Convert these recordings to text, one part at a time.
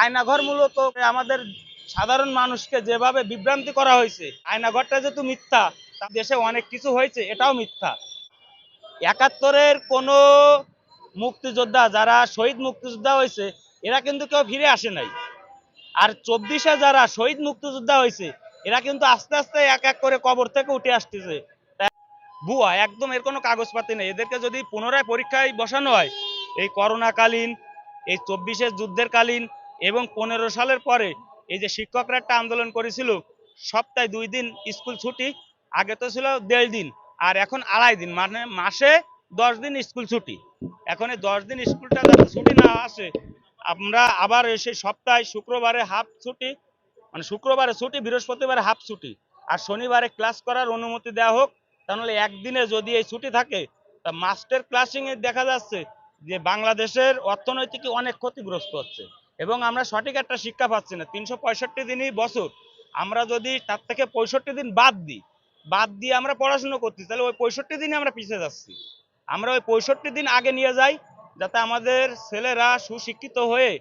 আয়নাঘর মূলত আমাদের সাধারণ মানুষকে যেভাবে বিভ্রান্তি করা হয়েছে, আয়নাঘরটা যেহেতু মিথ্যা দেশে অনেক কিছু হয়েছে, এটাও মিথ্যা। একাত্তরের কোনো মুক্তিযোদ্ধা যারা শহীদ মুক্তিযোদ্ধা হয়েছে, এরা কিন্তু কেউ ফিরে আসে নাই। আর চব্বিশে যারা শহীদ মুক্তিযোদ্ধা হয়েছে, এরা কিন্তু আস্তে আস্তে এক এক করে কবর থেকে উঠে আসতেছে। ভুয়া একদম এর কোনো কাগজপাতি নেই। এদেরকে যদি পুনরায় পরীক্ষায় বসানো হয়, এই করোনাকালীন, এই চব্বিশের যুদ্ধের কালীন এবং পনেরো সালের পরে এই যে শিক্ষকরা একটা আন্দোলন করেছিল, সপ্তাহে দুই দিন স্কুল ছুটি, আগে তো ছিল দেড় দিন, আর এখন আড়াই দিন মানে মাসে দশ দিন স্কুল ছুটি। এখন এই দশ দিন স্কুলটা যাতে ছুটি না আসে, আমরা আবার এসে সপ্তাহে শুক্রবারে হাফ ছুটি মানে শুক্রবারে ছুটি, বৃহস্পতিবারে হাফ ছুটি, আর শনিবারে ক্লাস করার অনুমতি দেওয়া হোক, তাহলে একদিনে যদি এই ছুটি থাকে, তা মাস্টার ক্লাসিংয়ে দেখা যাচ্ছে যে বাংলাদেশের অর্থনৈতিক অনেক ক্ষতিগ্রস্ত হচ্ছে। এবং আমরা সঠিক একটা শিক্ষা পাচ্ছি না। তিনশো পঁয়ষট্টি দিনই বছর। আমরা যদি তার থেকে পঁয়ষট্টি দিন বাদ দিই, বাদ দিয়ে আমরা পড়াশুনো করছি, তাহলে ওই পঁয়ষট্টি দিনে আমরা পিছিয়ে যাচ্ছি। আমরা ওই পঁয়ষট্টি দিন আগে নিয়ে যাই, যাতে আমাদের ছেলেরা সুশিক্ষিত হয়ে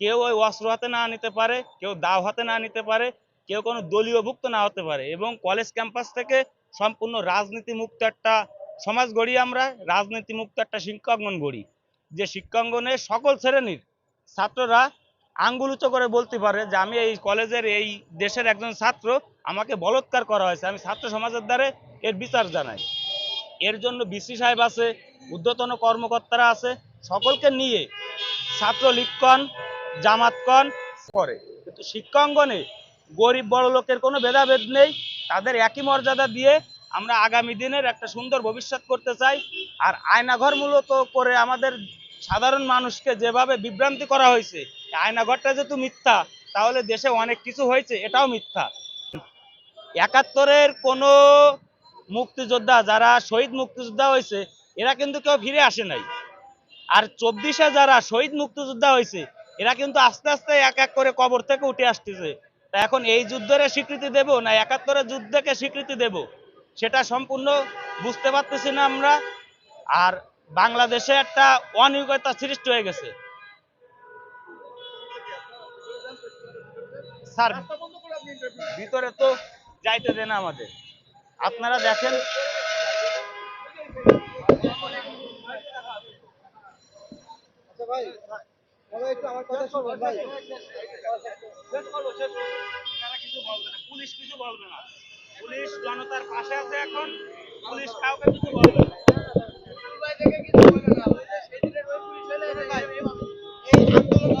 কেউ ওই অস্ত্র হাতে না নিতে পারে, কেউ দাও হাতে না নিতে পারে, কেউ কোনো দলীয়ভুক্ত না হতে পারে এবং কলেজ ক্যাম্পাস থেকে সম্পূর্ণ রাজনীতি মুক্ত একটা সমাজ গড়ি আমরা রাজনীতি মুক্ত একটা শিক্ষাঙ্গন গড়ি। যে শিক্ষাঙ্গনে সকল শ্রেণির ছাত্ররা আঙ্গুল উঁচু করে বলতে পারে যে আমি এই কলেজের এই দেশের একজন ছাত্র, আমাকে বলৎকার করা হয়েছে। আমি ছাত্র সমাজের দ্বারা এর বিচার জানাই। এর জন্য বিসি সাহেব আছে, ঊর্ধ্বতন কর্মকর্তারা আছে, সকলকে নিয়ে ছাত্রলীগকন জামাতকন করে। কিন্তু শিক্ষাঙ্গনে গরিব বড় লোকের কোনো ভেদাভেদ নেই। তাদের একই মর্যাদা দিয়ে আমরা আগামী দিনের একটা সুন্দর ভবিষ্যৎ করতে চাই। আর আয়নাঘর মূলত করে আমাদের সাধারণ মানুষকে যেভাবে বিভ্রান্তি করা হয়েছে আয়নাঘরটা যেহেতু মিথ্যা, তাহলে দেশে অনেক কিছু হয়েছে, এটাও মিথ্যা। একাত্তরের কোনো মুক্তিযোদ্ধা, যারা শহীদ মুক্তিযোদ্ধা হয়েছে, এরা কিন্তু কেউ ফিরে আসে নাই। আর চব্বিশে যারা শহীদ মুক্তিযোদ্ধা হয়েছে, এরা কিন্তু আস্তে আস্তে এক এক করে কবর থেকে উঠে আসতেছে। তা এখন এই যুদ্ধের স্বীকৃতি দেব না একাত্তরের যুদ্ধকে স্বীকৃতি দেব? সেটা সম্পূর্ণ বুঝতে পারতেছি না আমরা। আর বাংলাদেশে একটা অনিয়োগতা সৃষ্টি হয়ে গেছে। স্যার ভিতরে তো যাইতে দেন আমাদের। আপনারা দেখেন। আচ্ছা না, পুলিশ কিছু বলবে না। পুলিশ জনতার পাশে আছে এখন পুলিশ কাউকে কিছু বলবে না।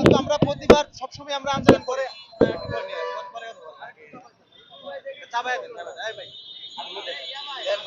তো আমরা প্রতিবার সবসময় আমরা আন্দোলন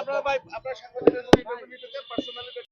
আপনারা ভাই আপনার সাংবাদিকরা যদি নিতে চান পার্সোনালি